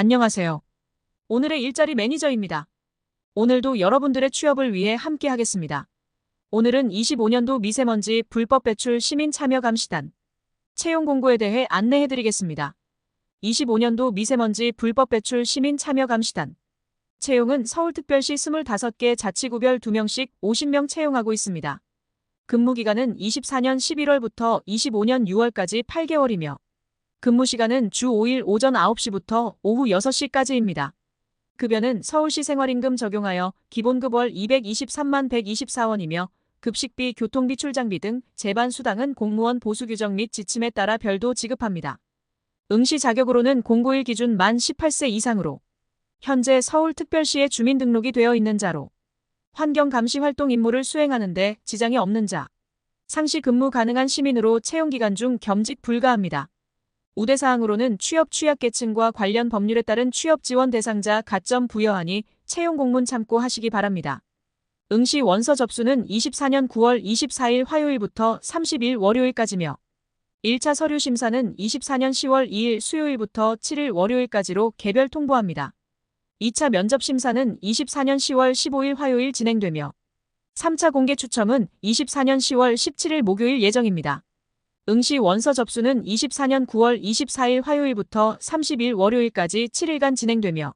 안녕하세요. 오늘의 일자리 매니저입니다. 오늘도 여러분들의 취업을 위해 함께 하겠습니다. 오늘은 25년도 미세먼지 불법 배출 시민 참여 감시단 채용 공고에 대해 안내해 드리겠습니다. 25년도 미세먼지 불법 배출 시민 참여 감시단 채용은 서울특별시 25개 자치구별 2명씩 50명 채용하고 있습니다. 근무 기간은 24년 11월부터 25년 6월까지 8개월이며 근무 시간은 주 5일 오전 9시부터 오후 6시까지입니다. 급여는 서울시 생활임금 적용하여 기본급 월 223만 124원이며 급식비, 교통비, 출장비 등 재반 수당은 공무원 보수 규정 및 지침에 따라 별도 지급합니다. 응시 자격으로는 공고일 기준 만 18세 이상으로 현재 서울특별시에 주민등록이 되어 있는 자로 환경 감시 활동 임무를 수행하는데 지장이 없는 자, 상시 근무 가능한 시민으로 채용 기간 중 겸직 불가합니다. 우대사항으로는 취업 취약계층과 관련 법률에 따른 취업 지원 대상자 가점 부여하니 채용 공문 참고하시기 바랍니다. 응시 원서 접수는 24년 9월 24일 화요일부터 30일 월요일까지며 1차 서류 심사는 24년 10월 2일 수요일부터 7일 월요일까지로 개별 통보합니다. 2차 면접 심사는 24년 10월 15일 화요일 진행되며 3차 공개 추첨은 24년 10월 17일 목요일 예정입니다. 응시 원서 접수는 24년 9월 24일 화요일부터 30일 월요일까지 7일간 진행되며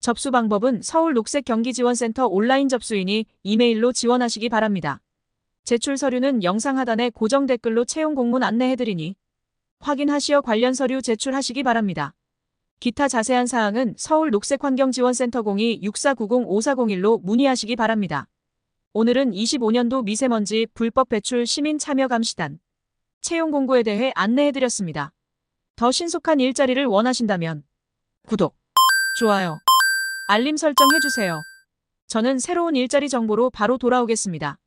접수 방법은 서울 녹색 경기지원센터 온라인 접수이니 이메일로 지원하시기 바랍니다. 제출 서류는 영상 하단에 고정 댓글로 채용 공문 안내해드리니 확인하시어 관련 서류 제출하시기 바랍니다. 기타 자세한 사항은 서울 녹색환경지원센터 02-6490-5401로 문의하시기 바랍니다. 오늘은 25년도 미세먼지 불법 배출 시민 참여 감시단 채용 공고에 대해 안내해드렸습니다. 더 신속한 일자리를 원하신다면 구독, 좋아요, 알림 설정 해주세요. 저는 새로운 일자리 정보로 바로 돌아오겠습니다.